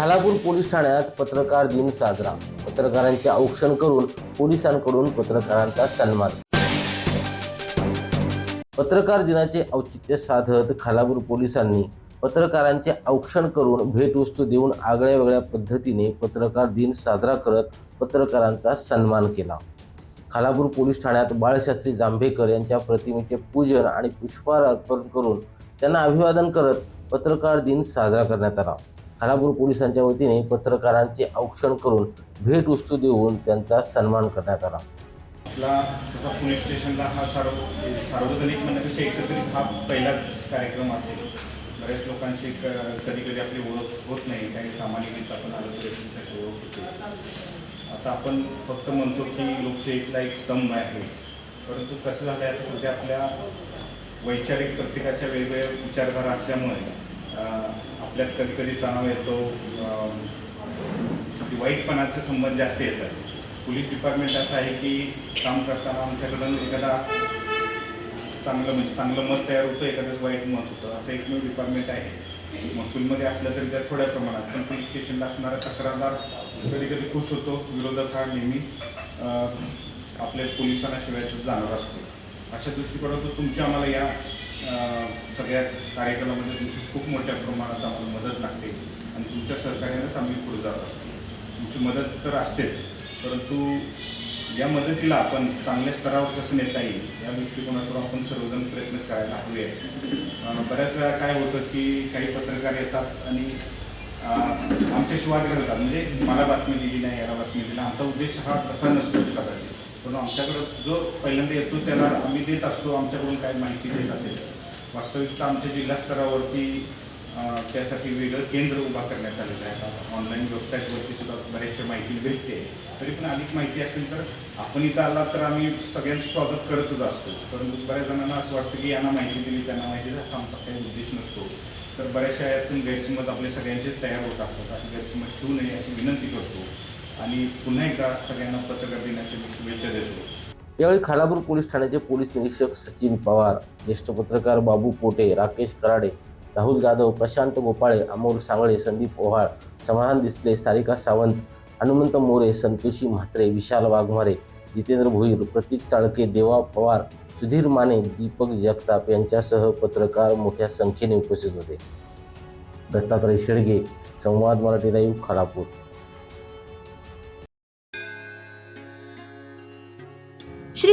Khalapur police ठाण्यात पत्रकार दिन साजरा. पत्रकारांचे औक्षण करून पोलिसांकडून पत्रकारांचा सन्मान. पत्रकार दिनाचे औचित्य साधत खालापूर पोलिसांनी पत्रकारांचे औक्षण करून भेटवस्तू देऊन आगळ्या वेगळ्या पद्धतीने पत्रकार दिन साजरा करत पत्रकारांचा सन्मान केला. खालापूर पोलीस ठाण्यात बाळशास्त्री जांभेकर यांच्या प्रतिमेचे पूजन आणि पुष्पहार अर्पण करून त्यांना अभिवादन करत पत्रकार दिन साजरा करण्यात आला. खालापूर पोलिसांच्या वतीने पत्रकारांचे औक्षण करून भेटवस्तू देऊन त्यांचा सन्मान करण्यात आला. आपला तसा पोलीस स्टेशनला हा सार्व सार्वजनिक म्हणण्यापेक्षा एकत्रित हा पहिलाच कार्यक्रम असेल. बऱ्याच लोकांची कधी कधी आपली ओळख होत नाही. काही सामान्य आपण आलो तरी त्याची ओळख होते. आता आपण फक्त म्हणतो की लोकशाहीतला एक स्तंभ आहे. परंतु कसं झालं आहे आता सध्या आपल्या वैचारिक प्रत्येकाच्या वेगवेगळ्या विचारधारा असल्यामुळे आपल्यात कधी कधी तणाव येतो वाईटपणाचे संबंध जास्त येतात. पोलीस डिपार्टमेंट असं आहे की काम करताना आमच्याकडून एखादा चांगलं म्हणजे चांगलं मत तयार होतं एखादंच वाईट मत होतं असं एकमेव डिपार्टमेंट आहे. महसूलमध्ये असलं तरी त्या थोड्या प्रमाणात पण पोलीस स्टेशनला असणारा तक्रारदार कधी कधी खुश होतो विरोधक हा नेहमी आपल्या पोलिसांना शिवाय जाणार असतो. अशा दृष्टिकोनातून तुमच्या आम्हाला या सगळ्या कार्यक्रमामध्ये तुमची खूप मोठ्या प्रमाणात आम्हाला मदत लागते. आणि तुमच्या सहकार्यानंच आम्ही पुढे जात असतो. तुमची मदत तर असतेच परंतु या मदतीला आपण चांगल्या स्तरावर कसं नेता येईल या दृष्टिकोनातून आपण सर्वजण प्रयत्न करायला हवे आहेत. बऱ्याच वेळा काय होतं की काही पत्रकार येतात आणि अं, आमच्याशी वाद घालतात. म्हणजे मला बातमी दिली नाही याला बातमी दिली आमचा उद्देश हा तसा नसतो. पण आमच्याकडं जो पहिल्यांदा येतो त्याला आम्ही देत असतो आमच्याकडून काय माहिती देत असेल. वास्तविकता आमच्या जिल्हा स्तरावरती त्यासाठी वेगळं केंद्र उभा करण्यात आलेलं आहे. आता ऑनलाईन वेबसाईटवरती सुद्धा बऱ्याचशा माहिती भेटते. तरी पण अधिक माहिती असेल तर आपण इथं आला तर आम्ही सगळ्यांचं स्वागत करतच असतो. परंतु बऱ्याच जणांना असं वाटतं की यांना माहिती दिली त्यांना माहिती असं असा आमचा काही उद्देश नसतो. तर बऱ्याचशा यातून गैरसमज आपले सगळ्यांचे तयार होत असतात. अशी गैरसमज ठेवू नये अशी विनंती करतो. आणि पुन्हा एकदा सगळ्यांना पत्रकार दिनाच्या शुभेच्छा देतो. यावेळी खालापूर पोलीस ठाण्याचे पोलीस निरीक्षक सचिन पवार ज्येष्ठ पत्रकार बाबू पोटे राकेश कराडे राहुल जाधव प्रशांत गोपाळे अमोल सांगळे संदीप ओहाळ समाधान दिसले सारिका सावंत हनुमंत मोरे संतोषी म्हात्रे विशाल वाघमारे जितेंद्र भोईर प्रतीक चाळके देवा पवार सुधीर माने दीपक जगताप यांच्यासह पत्रकार मोठ्या संख्येने उपस्थित होते. दत्तात्रय शेडगे संवाद मराठी लाईव्ह खालापूर.